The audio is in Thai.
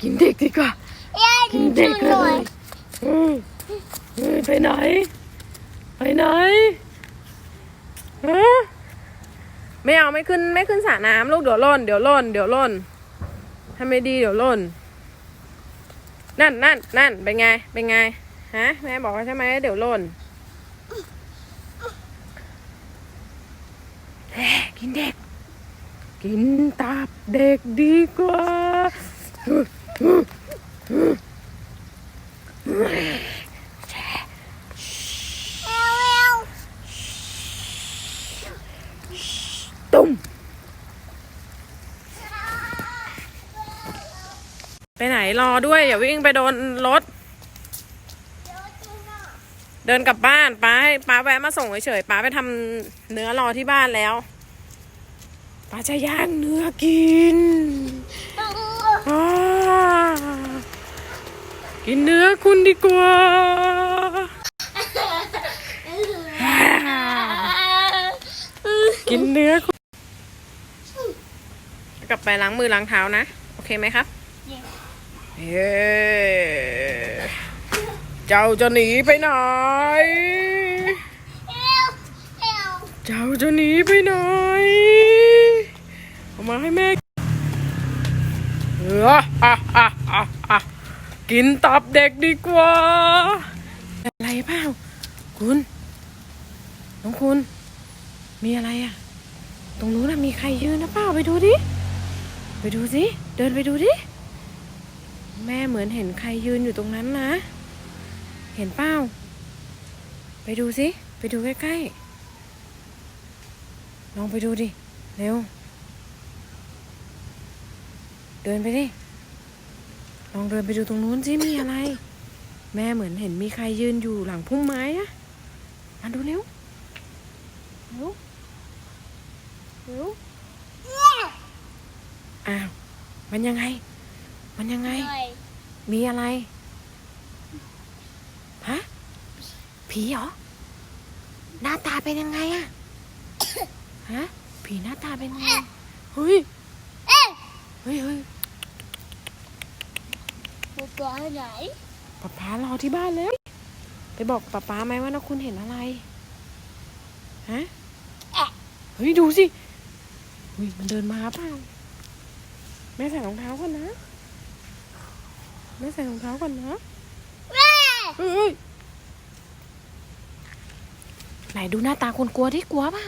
กินเด็กดีกว่าย่ากินเด็กหเลน่อยยเฮ้ยเฮ้ยไปไหน ไปไหนฮะไม่เอาไม่ขึ้นไม่ขึ้นสระน้ำลูกเดี๋ยวหล่นเดี๋ยวหล่นเดี๋ยวหล่นถ้าไม่ดีเดี๋ยวหล่น นั่นนั่นนั่นเป็นไงเป็นไงฮะแม่บอกว่าใช่ไหมเดี๋ยวหล่นแหะกินเด็ก กินตับเด็กดีกว่าแมวแมว ตุ้ม ไปไหนรอด้วย อย่าวิ่งไปโดนรถ เดินกลับบ้านป้าให้ป้าแวะมาส่งเฉยๆป้าไปทำเนื้อรอที่บ้านแล้วป้าจะย่างเนื้อกิน กินเนื้อคุณดีกว่าอ่า กินเนื้อคุณกลับไปล้างมือล้างเท้านะ โอเคไหมครับเย้เจ้าจะหนีไปไหนแมวแมวเจ้าจะหนีไปไหน เอามาให้แม่เอออะอะอะอะกินตับเด็กดีกว่า อะไรเปล่าคุณ น้องคุณ มีอะไรอะ ตรงนู้นน่ะมีใครยืนนะเปล่าไปดูดิ ไปดูสิ เดินไปดูดิ แม่เหมือนเห็นใครยืนอยู่ตรงนั้นนะ เห็นเปล่า ไปดูสิ ไปดูใกล้ๆ ลองไปดูดิ เร็ว เดินไปดิ ลองเดินไปดูตรงนู้นสิมีอะไร แม่เหมือนเห็นมีใครยืนอยู่หลังพุ่มไม้อะมาดูเร็วเร็วเร็วอ้าว มันยังไง มันยังไงหน่อยมีอะไร ฮะ ผีเหรอ หน้าตาเป็นยังไงอะฮะ ผีหน้าตาเป็นยังไง เฮ้ยเอ๊ะเฮ้ยเฮ้ยบุก ตัวไหนป๊าป๊ารอที่บ้านแล้ว ไปบอกป๊าป๊าไหมว่านะคุณเห็นอะไร ฮะ เฮ้ย ดูสิเฮ้ยมันเดินมาเปล่าแม่ใส่รองเท้าก่อนนะแม่ใส่รองเท้าก่อนนะแม่เฮ้ยเฮ้ยไหนดูหน้าตาคนกลัวที่กลัวเปล่า